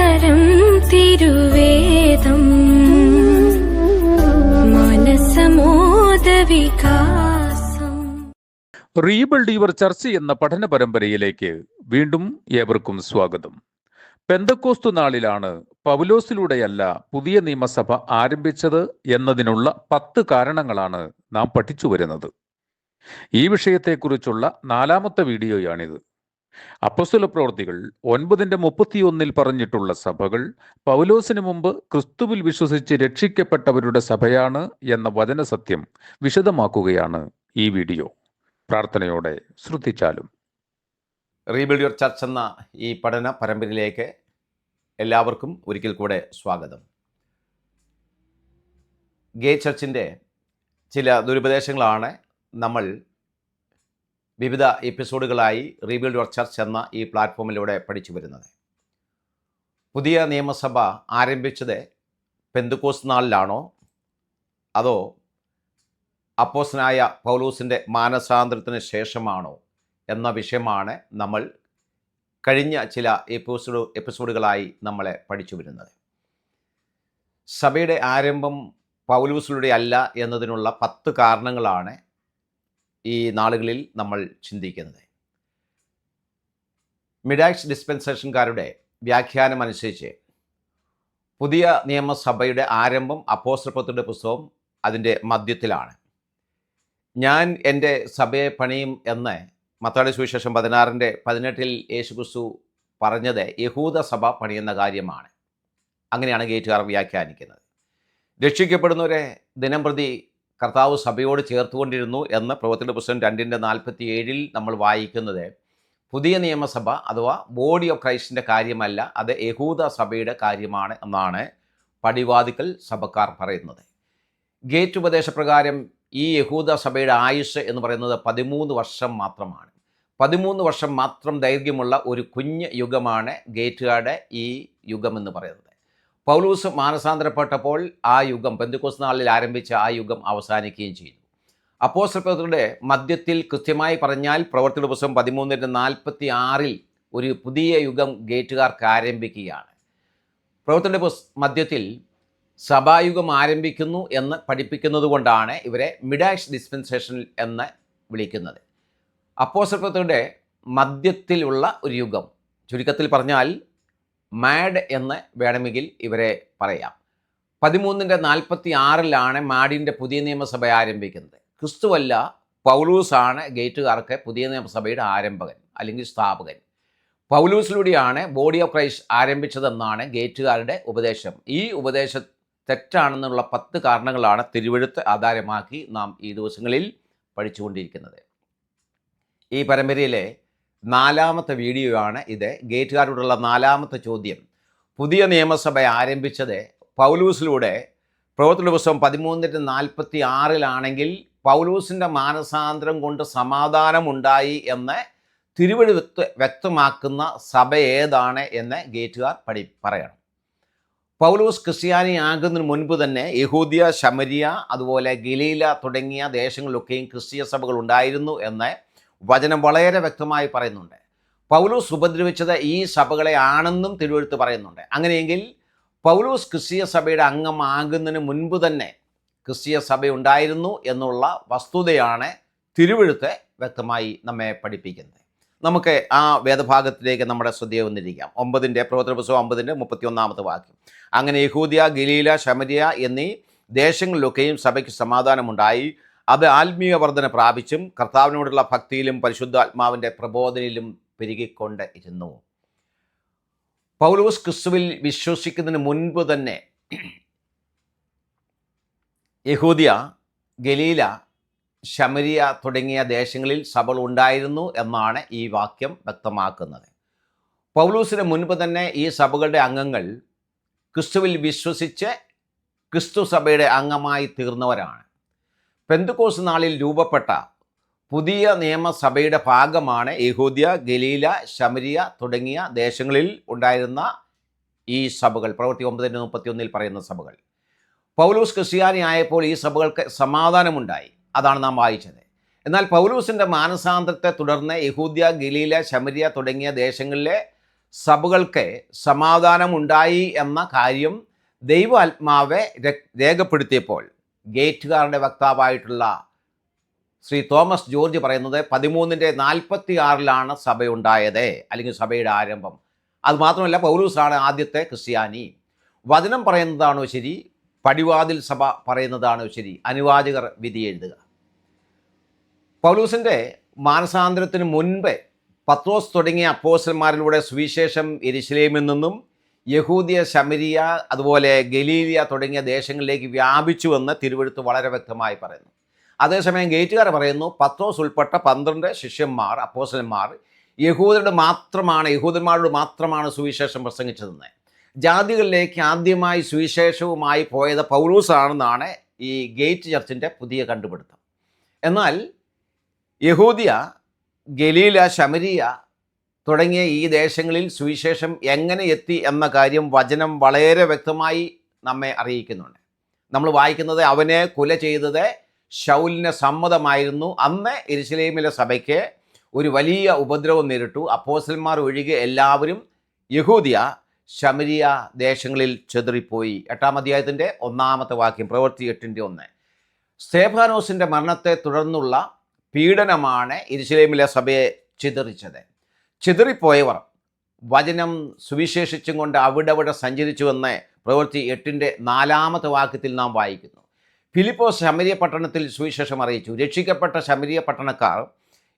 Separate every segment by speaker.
Speaker 1: തരം തിരുവേദം. മനസമോദവികാസം.
Speaker 2: റീബിൾഡ് യുവർ ചർച്ച് എന്ന പഠന പരമ്പരയിലേക്ക് വീണ്ടും ഏവർക്കും സ്വാഗതം. പെന്തക്കോസ്തു നാളിലാണ് പൗലോസിലൂടെയല്ല പുതിയ നിയമസഭ ആരംഭിച്ചത് എന്നതിനുള്ള പത്ത് കാരണങ്ങളാണ് നാം പഠിച്ചു വരുന്നത്. ഈ വിഷയത്തെക്കുറിച്ചുള്ള നാലാമത്തെ വീഡിയോയാണിത്. അപ്പസ്തുല പ്രവർത്തികൾ ഒൻപതിന്റെ മുപ്പത്തിയൊന്നിൽ പറഞ്ഞിട്ടുള്ള സഭകൾ പൗലോസിന് മുമ്പ് ക്രിസ്തുവിൽ വിശ്വസിച്ച് രക്ഷിക്കപ്പെട്ടവരുടെ സഭയാണ് എന്ന വചനസത്യം വിശദമാക്കുകയാണ് ഈ വീഡിയോ. പ്രാർത്ഥനയോടെ ശ്രദ്ധിച്ചാലും.
Speaker 3: റീബിൽഡ് യുവർ ചർച്ച് എന്ന ഈ പഠന പരമ്പരയിലേക്ക് എല്ലാവർക്കും ഒരിക്കൽ കൂടെ സ്വാഗതം. ഗേ ചർച്ചിന്റെ ചില ദുരുപദേശങ്ങളാണ് നമ്മൾ വിവിധ എപ്പിസോഡുകളായി റീബിൽഡ് യുവർ ചർച്ച് എന്ന ഈ പ്ലാറ്റ്ഫോമിലൂടെ പഠിച്ചു വരുന്നത്. പുതിയ നിയമസഭ ആരംഭിച്ചത് പെന്തുക്കോസ് നാളിലാണോ? അതോ അപ്പോസനായ പൗലൂസിന്റെ മാനസാന്തരത്തിന് ശേഷമാണോ എന്ന വിഷയമാണ് നമ്മൾ കഴിഞ്ഞ ചില എപ്പിസോഡ് എപ്പിസോഡുകളായി നമ്മളെ പഠിച്ചു വരുന്നത്. സഭയുടെ ആരംഭം പൗലൂസിലൂടെ അല്ല എന്നതിനുള്ള പത്ത് കാരണങ്ങളാണ് ഈ നാളുകളിൽ നമ്മൾ ചിന്തിക്കുന്നത്. മിഡാക്സ് ഡിസ്പെൻസേഷൻകാരുടെ വ്യാഖ്യാനം അനുസരിച്ച് പുതിയ നിയമസഭയുടെ ആരംഭം അപ്പോസ്ത്രപത്തിന്റെ പുസ്തകം അതിന്റെ മധ്യത്തിലാണ്. ഞാൻ എന്റെ സഭയെ പണിയും എന്ന് മത്താടി സുവിശേഷം പതിനാറിന്റെ പതിനെട്ടിൽ യേശുക്രിസ്തു പറഞ്ഞത് യഹൂദ സഭ പണിയുന്ന കാര്യമാണ്. അങ്ങനെയാണ് ഗേറ്റുകാർ വ്യാഖ്യാനിക്കുന്നത്. രക്ഷിക്കപ്പെടുന്നവരെ ദിനം പ്രതി കർത്താവ് സഭയോട് ചേർത്തുകൊണ്ടിരുന്നു എന്ന് പ്രവർത്തന പുസ്തകം രണ്ടിന്റെ നാൽപ്പത്തി ഏഴിൽ നമ്മൾ വായിക്കുന്നത്. പുതിയ നിയമസഭ അഥവാ ബോഡി ഓഫ് ക്രൈസ്റ്റിന്റെ കാര്യമല്ല അത് യഹൂദ സഭയുടെ കാര്യമാണ് എന്നാണ് പടിവാദിക്കൽ സഭക്കാർ പറയുന്നത്. ഗേറ്റ് ഉപദേശപ്രകാരം ഈ യഹൂദ സഭയുടെ ആയുസ് എന്ന് പറയുന്നത് പതിമൂന്ന് വർഷം മാത്രമാണ്. പതിമൂന്ന് വർഷം മാത്രം ദൈർഘ്യമുള്ള ഒരു കുഞ്ഞ് യുഗമാണ് ഗേറ്റുകാരുടെ ഈ യുഗമെന്ന് പറയുന്നത്. പൗലൂസ് മാനസാന്തരപ്പെട്ടപ്പോൾ ആ യുഗം പെന്തുക്കോസ് നാളിൽ ആരംഭിച്ച ആ യുഗം അവസാനിക്കുകയും ചെയ്തു. അപ്പോസ്തലരുടെ മധ്യത്തിൽ കൃത്യമായി പറഞ്ഞാൽ പ്രവർത്തിയുടെ പുസ്തകം പതിമൂന്നിന്റെ നാൽപ്പത്തി ആറിൽ ഒരു പുതിയ യുഗം ഗേറ്റുകാർക്ക് ആരംഭിക്കുകയാണ്. പ്രവർത്തന പുസ് മധ്യത്തിൽ സഭായുഗം ആരംഭിക്കുന്നു എന്ന് പഠിപ്പിക്കുന്നത് കൊണ്ടാണ് ഇവരെ മിഡാഷ് ഡിസ്പെൻസേഷൻ എന്ന് വിളിക്കുന്നത്. അപ്പോസൽപ്പത്തിന്റെ മധ്യത്തിലുള്ള ഒരു യുഗം. ചുരുക്കത്തിൽ പറഞ്ഞാൽ മാഡ് എന്ന് വേണമെങ്കിൽ ഇവരെ പറയാം. പതിമൂന്നിന്റെ നാൽപ്പത്തി ആറിലാണ് മാഡിന്റെ പുതിയ നിയമസഭ ആരംഭിക്കുന്നത്. ക്രിസ്തുവല്ല പൗലൂസാണ് ഗേറ്റുകാർക്ക് പുതിയ നിയമസഭയുടെ ആരംഭകൻ അല്ലെങ്കിൽ സ്ഥാപകൻ. പൗലൂസിലൂടെയാണ് ബോഡി ഓഫ് ക്രൈസ്റ്റ് ആരംഭിച്ചതെന്നാണ് ഗേറ്റുകാരുടെ ഉപദേശം. ഈ ഉപദേശം തെറ്റാണെന്നുള്ള പത്ത് കാരണങ്ങളാണ് തിരുവഴുത്ത് ആധാരമാക്കി നാം ഈ ദിവസങ്ങളിൽ പഠിച്ചുകൊണ്ടിരിക്കുന്നത്. ഈ പരമ്പരയിലെ നാലാമത്തെ വീഡിയോ ആണ് ഇത്. ഗേറ്റുകാരോടുള്ള നാലാമത്തെ ചോദ്യം. പുതിയ നിയമസഭ ആരംഭിച്ചത് പൗലൂസിലൂടെ. പ്രവർത്തന പുസ്തകം പതിമൂന്നിന്റെ നാൽപ്പത്തി ആറിലാണെങ്കിൽ പൗലൂസിന്റെ മാനസാന്തരം കൊണ്ട് സമാധാനമുണ്ടായി എന്ന് തിരുവഴുത്ത് വ്യക്തമാക്കുന്ന സഭ ഏതാണ് എന്ന് ഗേറ്റുകാർ പഠി പറയണം. പൗലൂസ് ക്രിസ്ത്യാനി ആകുന്നതിന് മുൻപ് തന്നെ യഹൂദിയ ശമരിയ അതുപോലെ ഗലീല തുടങ്ങിയ ദേശങ്ങളിലൊക്കെയും ക്രിസ്തീയ സഭകൾ ഉണ്ടായിരുന്നു എന്ന് വചനം വളരെ വ്യക്തമായി പറയുന്നുണ്ട്. പൗലൂസ് ഉപദ്രവിച്ചത് ഈ സഭകളെ ആണെന്നും തിരുവഴുത്ത് പറയുന്നുണ്ട്. അങ്ങനെയെങ്കിൽ പൗലൂസ് ക്രിസ്തീയ സഭയുടെ അംഗമാകുന്നതിന് മുൻപ് തന്നെ ക്രിസ്തീയ സഭ ഉണ്ടായിരുന്നു എന്നുള്ള വസ്തുതയാണ് തിരുവഴുത്ത് വ്യക്തമായി നമ്മെ പഠിപ്പിക്കുന്നത്. നമുക്ക് ആ വേദഭാഗത്തിലേക്ക് നമ്മുടെ ശ്രദ്ധയെ വന്നിരിക്കാം. ഒമ്പതിന്റെ പ്രവർത്തന പുസ്തകം ഒമ്പതിന്റെ മുപ്പത്തി ഒന്നാമത്തെ വാക്യം. അങ്ങനെ യഹൂദിയ ഗലീല ശമരിയ എന്നീ ദേശങ്ങളിലൊക്കെയും സഭയ്ക്ക് സമാധാനമുണ്ടായി. അത് ആത്മീയ വർധന പ്രാപിച്ചും കർത്താവിനോടുള്ള ഭക്തിയിലും പരിശുദ്ധാത്മാവിന്റെ പ്രബോധനയിലും പെരുകിക്കൊണ്ട് ഇരുന്നു പൗലോസ് ക്രിസ്തുവിൽ വിശ്വസിക്കുന്നതിന് മുൻപ് തന്നെ യഹൂദിയ ഗലീല ശമരിയ തുടങ്ങിയ ദേശങ്ങളിൽ സഭകൾ ഉണ്ടായിരുന്നു എന്നാണ് ഈ വാക്യം വ്യക്തമാക്കുന്നത്. പൗലൂസിന് മുൻപ് തന്നെ ഈ സഭകളുടെ അംഗങ്ങൾ ക്രിസ്തുവിൽ വിശ്വസിച്ച് ക്രിസ്തു സഭയുടെ അംഗമായി തീർന്നവരാണ്. പെന്തുക്കോസ് നാളിൽ രൂപപ്പെട്ട പുതിയ നിയമസഭയുടെ ഭാഗമാണ് യഹൂദിയ ഗലീല ശമരിയ തുടങ്ങിയ ദേശങ്ങളിൽ ഉണ്ടായിരുന്ന ഈ സഭകൾ. പ്രവൃത്തി ഒമ്പതിന്റെ മുപ്പത്തിയൊന്നിൽ പറയുന്ന സഭകൾ. പൗലൂസ് ക്രിസ്ത്യാനി ആയപ്പോൾ ഈ സഭകൾക്ക് സമാധാനമുണ്ടായി. അതാണ് നാം വായിച്ചത്. എന്നാൽ പൗലൂസിന്റെ മാനസാന്തരത്തെ തുടർന്ന് യഹൂദിയ ഗലീല ശമരിയ തുടങ്ങിയ ദേശങ്ങളിലെ സഭകൾക്ക് സമാധാനമുണ്ടായി എന്ന കാര്യം ദൈവാത്മാവെ രേഖപ്പെടുത്തിയപ്പോൾ ഗേറ്റുകാരുടെ വക്താവായിട്ടുള്ള ശ്രീ തോമസ് ജോർജ് പറയുന്നത് പതിമൂന്നിന്റെ നാൽപ്പത്തി ആറിലാണ് സഭയുണ്ടായത് അല്ലെങ്കിൽ സഭയുടെ ആരംഭം. അതുമാത്രമല്ല പൗലൂസാണ് ആദ്യത്തെ ക്രിസ്ത്യാനി. വചനം പറയുന്നതാണോ ശരി പടിവാതിൽ സഭ പറയുന്നതാണോ ശരി അനുവാചകർ വിധി എഴുതുക. പൗലൂസിന്റെ മാനസാന്തരത്തിന് മുൻപ് പത്രോസ് തുടങ്ങിയ അപ്പോസ്റ്റന്മാരിലൂടെ സുവിശേഷം എരിശിലേമിൽ നിന്നും യഹൂദിയ ശമരിയ അതുപോലെ ഗലീലിയ തുടങ്ങിയ ദേശങ്ങളിലേക്ക് വ്യാപിച്ചു എന്ന് തിരുവഴുത്ത് വളരെ വ്യക്തമായി പറയുന്നു. അതേസമയം ഗേറ്റുകാർ പറയുന്നു പത്രോസ് ഉൾപ്പെട്ട പന്ത്രണ്ട് ശിഷ്യന്മാർ അപ്പോസന്മാർ യഹൂദരുടെ മാത്രമാണ് യഹൂദന്മാരോട് മാത്രമാണ് സുവിശേഷം പ്രസംഗിച്ചതെന്ന്. ജാതികളിലേക്ക് ആദ്യമായി സുവിശേഷവുമായി പോയത് പൗലൂസാണെന്നാണ് ഈ ഗേറ്റ് ചർച്ചിന്റെ പുതിയ കണ്ടുപിടുത്തം. എന്നാൽ യഹൂദിയ ഗലീല ശമരിയ തുടങ്ങിയ ഈ ദേശങ്ങളിൽ സുവിശേഷം എങ്ങനെ എത്തി എന്ന കാര്യം വചനം വളരെ വ്യക്തമായി നമ്മെ അറിയിക്കുന്നുണ്ട്. നമ്മൾ വായിക്കുന്നത് അവനെ കുല ചെയ്തത് ഷൗലിന് സമ്മതമായിരുന്നു. അന്ന് ഇരുസലേമിലെ സഭയ്ക്ക് ഒരു വലിയ ഉപദ്രവം നേരിട്ടു. അപ്പോസന്മാർ ഒഴികെ എല്ലാവരും യഹൂദിയ ശമരിയ ദേശങ്ങളിൽ ചെതറിപ്പോയി. എട്ടാം അധ്യായത്തിന്റെ ഒന്നാമത്തെ വാക്യം പ്രവൃത്തി എട്ടിന്റെ ഒന്ന്. സ്തേഫാനോസിന്റെ മരണത്തെ തുടർന്നുള്ള പീഡനമാണ് ഇരിശിലേമിലെ സഭയെ ചിതറിച്ചത്. ചിതറിപ്പോയവർ വചനം സുവിശേഷിച്ചും കൊണ്ട് അവിടെ അവിടെ സഞ്ചരിച്ചുവെന്ന് പ്രവൃത്തി എട്ടിന്റെ നാലാമത്തെ വാക്യത്തിൽ നാം വായിക്കുന്നു. ഫിലിപ്പോസ് ശമരിയ പട്ടണത്തിൽ സുവിശേഷം അറിയിച്ചു. രക്ഷിക്കപ്പെട്ട ശമരിയ പട്ടണക്കാർ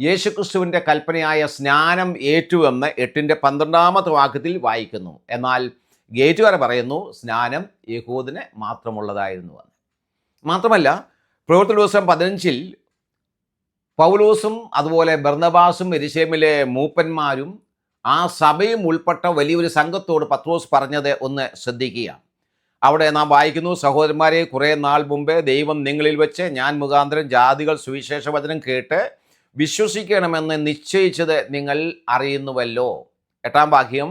Speaker 3: യേശുക്രിസ്തുവിന്റെ കൽപ്പനയായ സ്നാനം ഏറ്റുവെന്ന് എട്ടിന്റെ പന്ത്രണ്ടാമത്തെ വാക്യത്തിൽ വായിക്കുന്നു. എന്നാൽ ഗേറ്റുകാർ പറയുന്നു സ്നാനം യഹൂദിന് മാത്രമുള്ളതായിരുന്നുവെന്ന് മാത്രമല്ല പ്രവൃത്തി ദിവസം പതിനഞ്ചിൽ പൗലോസും അതുപോലെ ബർണബാസും എരിശേമിലെ മൂപ്പന്മാരും ആ സഭയും ഉൾപ്പെട്ട വലിയൊരു സംഘത്തോട് പത്രോസ് പറഞ്ഞത് ഒന്ന് ശ്രദ്ധിക്കുക അവിടെ നാം വായിക്കുന്നു സഹോദരന്മാരെ കുറേ നാൾ മുമ്പേ ദൈവം നിങ്ങളിൽ വെച്ച് ഞാൻ മുഖാന്തരം ജാതികൾ സുവിശേഷ വചനം കേട്ട് വിശ്വസിക്കണമെന്ന് നിശ്ചയിച്ചത് നിങ്ങൾ അറിയുന്നുവല്ലോ. എട്ടാം വാക്യം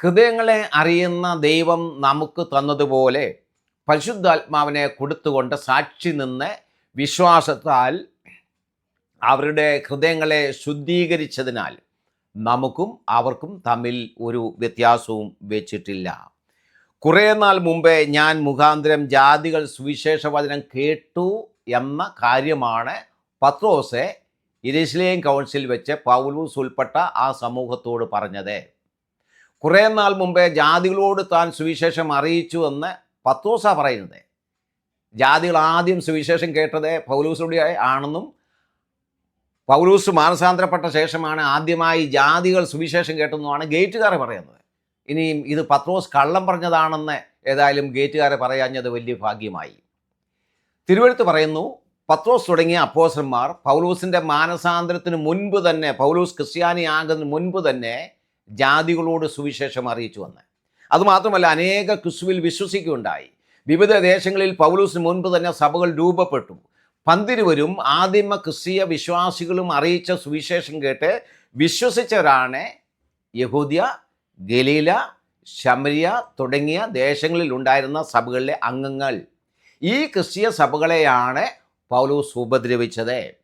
Speaker 3: ഹൃദയങ്ങളെ അറിയുന്ന ദൈവം നമുക്ക് തന്നതുപോലെ പരിശുദ്ധാത്മാവിനെ കൊടുത്തുകൊണ്ട് സാക്ഷി നിന്ന് വിശ്വാസത്താൽ അവരുടെ ഹൃദയങ്ങളെ ശുദ്ധീകരിച്ചതിനാൽ നമുക്കും അവർക്കും തമ്മിൽ ഒരു വ്യത്യാസവും വെച്ചിട്ടില്ല. കുറേ നാൾ മുമ്പേ ഞാൻ മുഖാന്തരം ജാതികൾ സുവിശേഷ വചനം കേട്ടു എന്ന കാര്യമാണ് പത്രോസെ ഇരിസ്ലേം കൗൺസിൽ വെച്ച് പൗലൂസ് ഉൾപ്പെട്ട ആ സമൂഹത്തോട് പറഞ്ഞത്. കുറേ നാൾ മുമ്പേ ജാതികളോട് താൻ സുവിശേഷം അറിയിച്ചു എന്ന് പത്രോസ പറയുന്നത്. ജാതികൾ ആദ്യം സുവിശേഷം കേട്ടത് പൗലൂസിലൂടെ ആണെന്നും പൗലൂസ് മാനസാന്തരപ്പെട്ട ശേഷമാണ് ആദ്യമായി ജാതികൾ സുവിശേഷം കേട്ടെന്നുമാണ് ഗേറ്റുകാരെ പറയുന്നത്. ഇനിയും ഇത് പത്രോസ് കള്ളം പറഞ്ഞതാണെന്ന് ഏതായാലും ഗേറ്റുകാരെ പറയാഞ്ഞത് വലിയ ഭാഗ്യമായി. തിരുവഴുത്ത് പറയുന്നു പത്രോസ് തുടങ്ങിയ അപ്പോസന്മാർ പൗലൂസിന്റെ മാനസാന്തരത്തിന് മുൻപ് തന്നെ പൗലൂസ് ക്രിസ്ത്യാനിയാകുന്നതിന് മുൻപ് തന്നെ ജാതികളോട് സുവിശേഷം അറിയിച്ചു വന്ന്. അതുമാത്രമല്ല അനേക ക്രിസ്തുവിൽ വിശ്വസിക്കുകയുണ്ടായി. വിവിധ ദേശങ്ങളിൽ പൗലൂസിന് മുൻപ് തന്നെ സഭകൾ രൂപപ്പെട്ടു. പന്തിരുവരും ആദിമ ക്രിസ്തീയ വിശ്വാസികളും അറിയിച്ച സുവിശേഷം കേട്ട് വിശ്വസിച്ചവരാണ് യഹൂദിയ ഗലീല ശമരിയ തുടങ്ങിയ ദേശങ്ങളിൽ ഉണ്ടായിരുന്ന സഭകളിലെ അംഗങ്ങൾ. ഈ ക്രിസ്തീയ സഭകളെയാണ് പൗലൂസ് ഉപദ്രവിച്ചത്.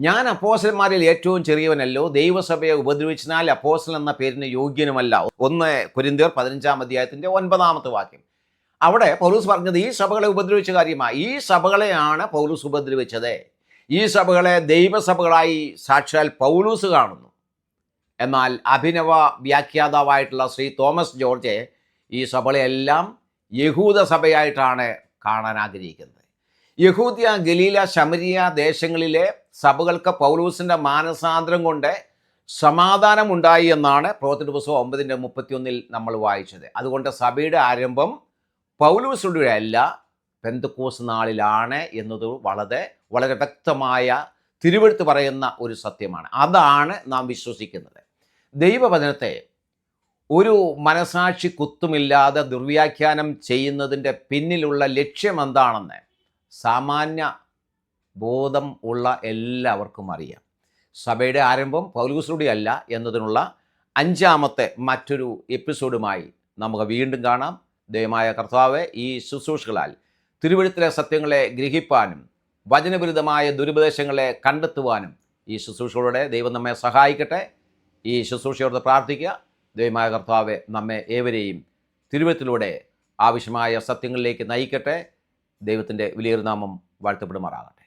Speaker 3: ഞാൻ അപ്പോസന്മാരിൽ ഏറ്റവും ചെറിയവനല്ലോ ദൈവസഭയെ ഉപദ്രവിച്ചാൽ അപ്പോസൽ എന്ന പേരിന് യോഗ്യനുമല്ല. ഒന്ന് കുരിന്തിയർ പതിനഞ്ചാം അധ്യായത്തിന്റെ ഒൻപതാമത്തെ വാക്യം. അവിടെ പൗലൂസ് പറഞ്ഞത് ഈ സഭകളെ ഉപദ്രവിച്ച കാര്യമാണ് ഈ സഭകളെയാണ് പൗലൂസ് ഉപദ്രവിച്ചത്. ഈ സഭകളെ ദൈവസഭകളായി സാക്ഷാൽ പൗലൂസ് കാണുന്നു. എന്നാൽ അഭിനവ വ്യാഖ്യാതാവായിട്ടുള്ള ശ്രീ തോമസ് ജോർജ് ഈ സഭകളെല്ലാം യഹൂദ സഭയായിട്ടാണ് കാണാൻ ആഗ്രഹിക്കുന്നത്. യഹൂദിയ ഗലീല ശമരിയ ദേശങ്ങളിലെ സഭകൾക്ക് പൗലൂസിന്റെ മാനസാന്തരം കൊണ്ട് സമാധാനമുണ്ടായി എന്നാണ് പ്രവർത്തന പുസ്തകം ഒമ്പതിന്റെ മുപ്പത്തിയൊന്നിൽ നമ്മൾ വായിച്ചത്. അതുകൊണ്ട് സഭയുടെ ആരംഭം പൗലൂസുടെ അല്ല പെന്തക്കോസ് നാളിലാണ് എന്നത് വളരെ വളരെ വ്യക്തമായ തിരുവെടുത്ത് പറയുന്ന ഒരു സത്യമാണ്. അതാണ് നാം വിശ്വസിക്കുന്നത്. ദൈവവചനത്തെ ഒരു മനസാക്ഷി കുത്തുമില്ലാതെ ദുർവ്യാഖ്യാനം ചെയ്യുന്നതിന്റെ പിന്നിലുള്ള ലക്ഷ്യം എന്താണെന്ന് സാമാന്യ ബോധം ഉള്ള എല്ലാവർക്കും അറിയാം. സഭയുടെ ആരംഭം പൗലൂസിലൂടെ അല്ല എന്നതിനുള്ള അഞ്ചാമത്തെ മറ്റൊരു എപ്പിസോഡുമായി നമുക്ക് വീണ്ടും കാണാം. ദയമായ കർത്താവ് ഈ ശുശ്രൂഷകളാൽ തിരുവഴുത്തിലെ സത്യങ്ങളെ ഗ്രഹിപ്പാനും വചനവിരുദ്ധമായ ദുരുപദേശങ്ങളെ കണ്ടെത്തുവാനും ഈ ശുശ്രൂഷകളുടെ ദൈവം നമ്മെ സഹായിക്കട്ടെ. ഈ ശുശ്രൂഷയോട് പ്രാർത്ഥിക്കുക. ദൈവമായ കർത്താവ് നമ്മെ ഏവരെയും തിരുവത്തിലൂടെ ആവശ്യമായ സത്യങ്ങളിലേക്ക് നയിക്കട്ടെ. ദൈവത്തിന്റെ വലിയൊരു നാമം വാഴ്ത്തപ്പെടുമാറാകട്ടെ.